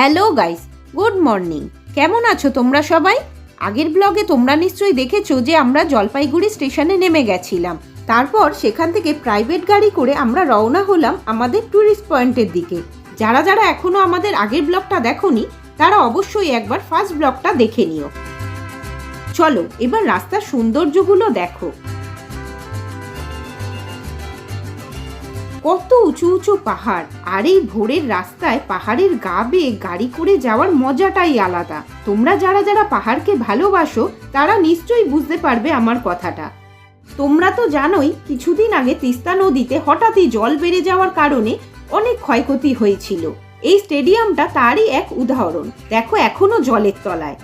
Hello guys, good morning. কেমন আছো তোমরা সবাই? আগের ব্লগে তোমরা নিশ্চয়ই দেখেছ যে আমরা জলপাইগুড়ি স্টেশনে নেমে গেছিলাম। তারপর সেখান থেকে প্রাইভেট গাড়ি করে আমরা রওনা হলাম আমাদের ট্যুরিস্ট পয়েন্টের দিকে। যারা যারা এখনও আমাদের আগের ব্লগটা দেখোনি, তারা অবশ্যই একবার ফার্স্ট ব্লগটা দেখে নিও। চলো, এবার রাস্তার সৌন্দর্যগুলো দেখো। কত উঁচু উঁচু পাহাড়, আর এই ভোরের রাস্তায় পাহাড়ের গা বেয়ে গাড়ি করে যাওয়ার মজাটাই আলাদা। তোমরা যারা যারা পাহাড়কে ভালোবাসো, তারা নিশ্চয়ই বুঝতে পারবে আমার কথাটা। তোমরা তো জানোই, কিছুদিন আগে তিস্তা নদীতে হঠাৎই জল বেড়ে যাওয়ার কারণে অনেক ক্ষয়ক্ষতি হয়েছিল। এই স্টেডিয়ামটা তারই এক উদাহরণ। দেখো এখনও জলের তলায়।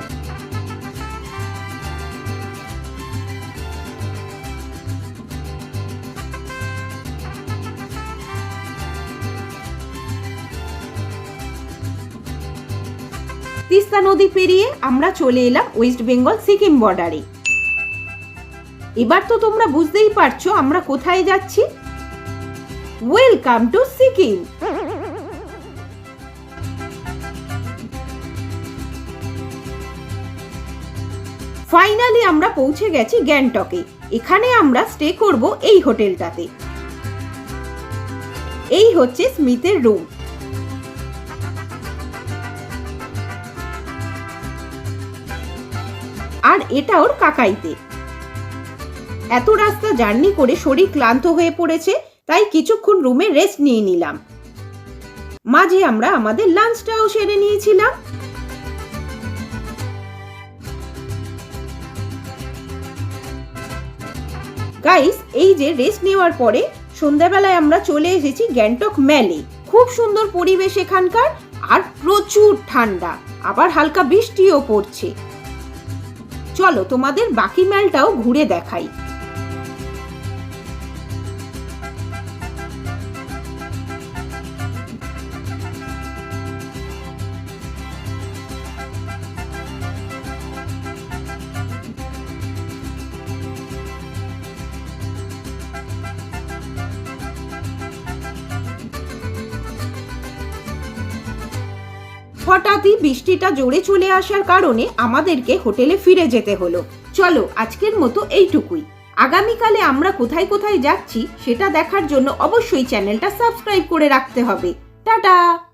তিস্তা নদী পেরিয়ে আমরা চলে এলাম ওয়েস্ট বেঙ্গল সিকিম বর্ডারে এবার তো তোমরা বুঝতেই পারছ আমরা কোথায় যাচ্ছি। ওয়েলকাম টু সিকিম ফাইনালি আমরা পৌঁছে গেছি গ্যাংটকে এখানে আমরা স্টে করব এই হোটেলটাতে এই হচ্ছে স্মিথের রুম আর এটা ওর কাকাইতে। এত রাস্তা জার্নি করে শরীর ক্লান্ত হয়ে পড়েছে, তাই কিছুক্ষণ রুমে রেস্ট নিয়ে নিলাম। মাঝে আমরা আমাদের লাঞ্চটাও সেরে নিয়েছিলাম। গাইস এই যে রেস্ট নেওয়ার পরে সন্ধ্যাবেলায় আমরা চলে এসেছি গ্যাংটক ম্যালে খুব সুন্দর পরিবেশ এখানকার আর প্রচুর ঠান্ডা, আবার হালকা বৃষ্টিও পড়ছে। চলো তোমাদের বাকি ম্যালটাও ঘুরে দেখাই। হঠাৎই বৃষ্টিটা জোরে চলে আসার কারণে আমাদেরকে হোটেলে ফিরে যেতে হলো। চলো, আজকের মতো এইটুকুই। আগামীকালে আমরা কোথায় কোথায় যাচ্ছি, সেটা দেখার জন্য অবশ্যই চ্যানেলটা সাবস্ক্রাইব করে রাখতে হবে। টাটা!